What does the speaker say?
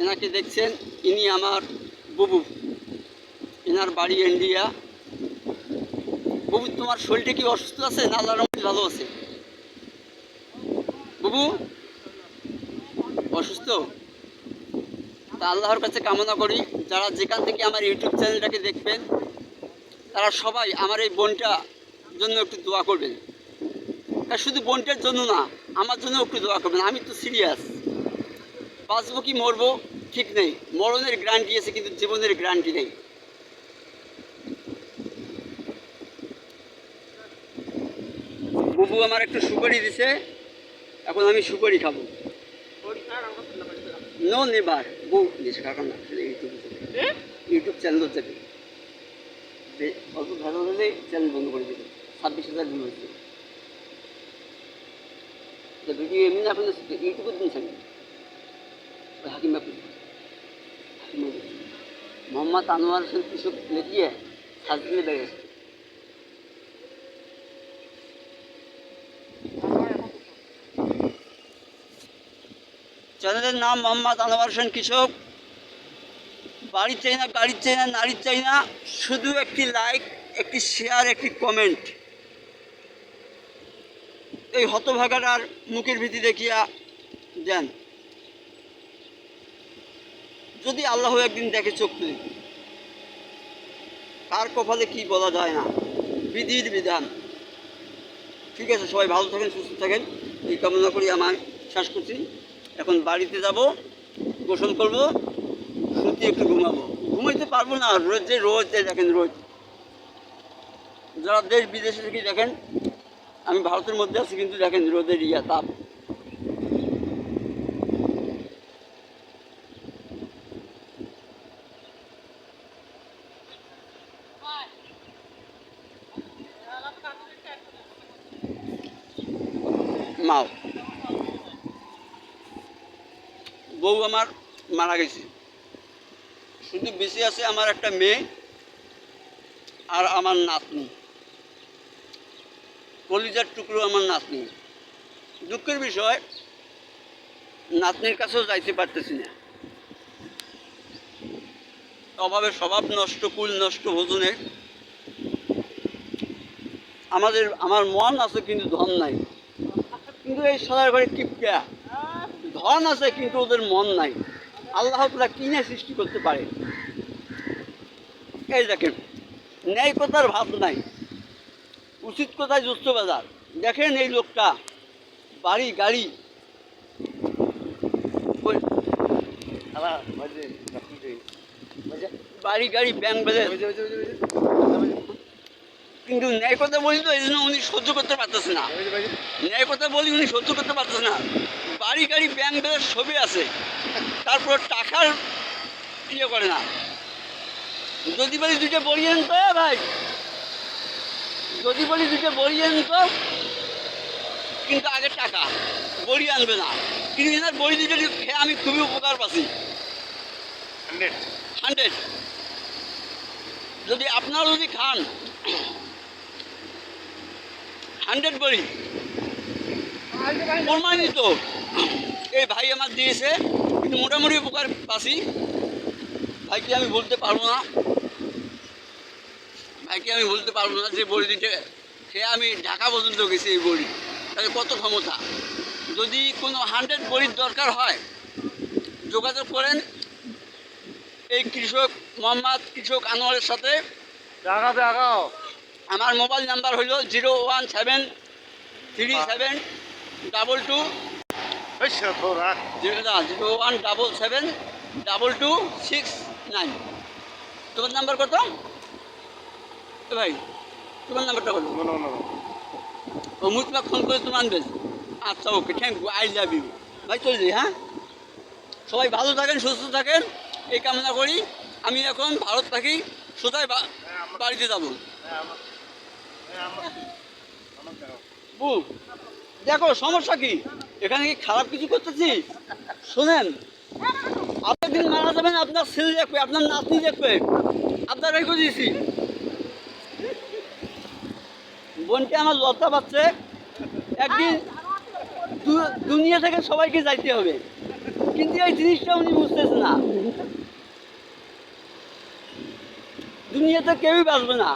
এনাকে দেখছেন, ইনি আমার বুবু। এনার বাড়ি ইন্ডিয়া। বুবু, তোমার শরীরটা কি অসুস্থ আছে না রহমতে ভালো আছে? বুবু, অসুস্থ? তা আল্লাহর কাছে কামনা করি, যারা যেখান থেকে আমার ইউটিউব চ্যানেলটাকে দেখবেন, তারা সবাই আমার এই বোনটা জন্য একটু দোয়া করবেন। শুধু বোনটার জন্য না, আমার জন্য একটু দোয়া করবেন, আমি তো সিরিয়াস বাঁচবো কি মরবো ঠিক নেই। মরণের গ্যারান্টি আছে কিন্তু জীবনের গ্যারান্টি নেই। বুবু আমার একটু সুপারি দিছে এখন আমি সুপারি খাব। নো নেবার বউ দিস কারণ না ইউটিউব ইউটিউব চ্যানেল যাবে অল্প ভালো হলে চ্যানেল বন্ধ করে দেবে। ছাব্বিশ হাজার ভিউ হচ্ছে তো ভিডিও এমনি না আপনার ইউটিউবে দিন থাকবে মোহাম্মদ আনোয়ার হোসেন কৃষক লেখিয়ে সাজদিনে বেড়ে চ্যানেলের নাম মোহাম্মদ আনোয়ার হোসেন কৃষক। বাড়ি চাই না গাড়ি চাই না নারী চাই না শুধু একটি লাইক, একটি শেয়ার, একটি কমেন্ট। এই হতভাগাটার মুখের ভীতি দেখিয়া দেন। যদি আল্লাহ একদিন দেখে চোখ তুলে, কার কপালে কি বলা যায় না? বিধির বিধান। ঠিক আছে, সবাই ভালো থাকেন, সুস্থ থাকেন। এই কামনা করি আমার শেষ করছি। এখন বাড়িতে যাব, গোসল করব শুতে একটু ঘুমাবো। ঘুমাইতে পারব না, রোজ যে রোজ দেখেন রোজ। যারা দেশ বিদেশে থেকে দেখেন, আমি ভারতের মধ্যে আছি কিন্তু দেখেন রোদের ইয়া তাপ। মাও। বউ আমার মারা গেছে। শুধু বেঁচে আছে আমার একটা মেয়ে আর আমার নাতনি। কলিজার টুকরো আমার নাতনি। দুঃখের বিষয়, নাতনির কাছেও যাইতে পারতেছি না। অভাবে স্বভাব নষ্ট, কুল নষ্ট ভোজনে আমাদের, আমার মন আছে কিন্তু ধন নাই। কিন্তু এই সদার ঘরে কিপকা ধন আছে কিন্তু ওদের মন নাই আল্লাহ তালা কিনে সৃষ্টি করতে পারে এই দেখেন ন্যায় কথার ভাব নাই উচিত কথায় দুস্থ বাজার দেখেন এই লোকটা বাড়ি গাড়ি বাড়ি গাড়ি ব্যাংক ব্যালেন্স কিন্তু ন্যায় কথা বলি তো এই জন্য উনি সহ্য করতে পারতেছে না। ন্যায় কথা বলি উনি সহ্য করতে পারতেছে না। বাড়ি গাড়ি ব্যাংক ব্যালেন্স ছবি আছে। তারপর টাকার ইয়ে করে না। যদি বলি দুইটা বড়িয়েন তো ভাই। যদি বলি দুইটা বড়িয়েন তো কিন্তু আগে টাকা। বড়ি আনবে না। কিন্তু এনার বড়ি দুটো খেয়ে আমি খুবই উপকার পাচ্ছি। হান্ড্রেড। হান্ড্রেড। যদি আপনারা যদি খান হান্ড্রেড বড়ি প্রমাণিত। এই ভাই আমার দিয়েছে, কিন্তু মোটামুটি উপকার পাচ্ছি। ভাইকে আমি বলতে পারব না। ভাইকে আমি বলতে পারব না যে বড়ি দিতে। সে আমি ঢাকা পর্যন্ত গেছি এই বড়ি। তাহলে কত ক্ষমতা? যদি কোনো হান্ড্রেড বড়ির দরকার হয়, যোগাযোগ করেন এই কৃষক মোহাম্মদ, কৃষক আনোয়ারের সাথে। টাকা দেখাও আমার মোবাইল নাম্বার হলো zero one seven three seven double two zero one double seven double two six nine. তোমার নাম্বার কত? ভাই তোমার নাম্বারটা বলো। ও মুতলা ফোন করে তুমি আনবেন আচ্ছা okay thank you I love you ভাই চলে যাই হ্যাঁ? সবাই ভালো থাকেন সুস্থ থাকেন এই কামনা করি। আমি এখন ভারত থাকি সোজাই বাড়িতে যাব। বু দেখো, সমস্যা কি? এখানে কি খারাপ কিছু করতেছি? শোনেন, আপনি দিন মারা যাবেন, আপনার ছেলে দেখবে, আপনার নাতনি দেখবে, আপনার রেখে দিয়েছি। বোনকে আমার লজ্জা পাচ্ছে, একদিন দুনিয়া থেকে সবাইকে যাইতে হবে। কিন্তু এই জিনিসটা উনি বুঝতেছে না। দুনিয়াতে কেউই বাঁচবে না।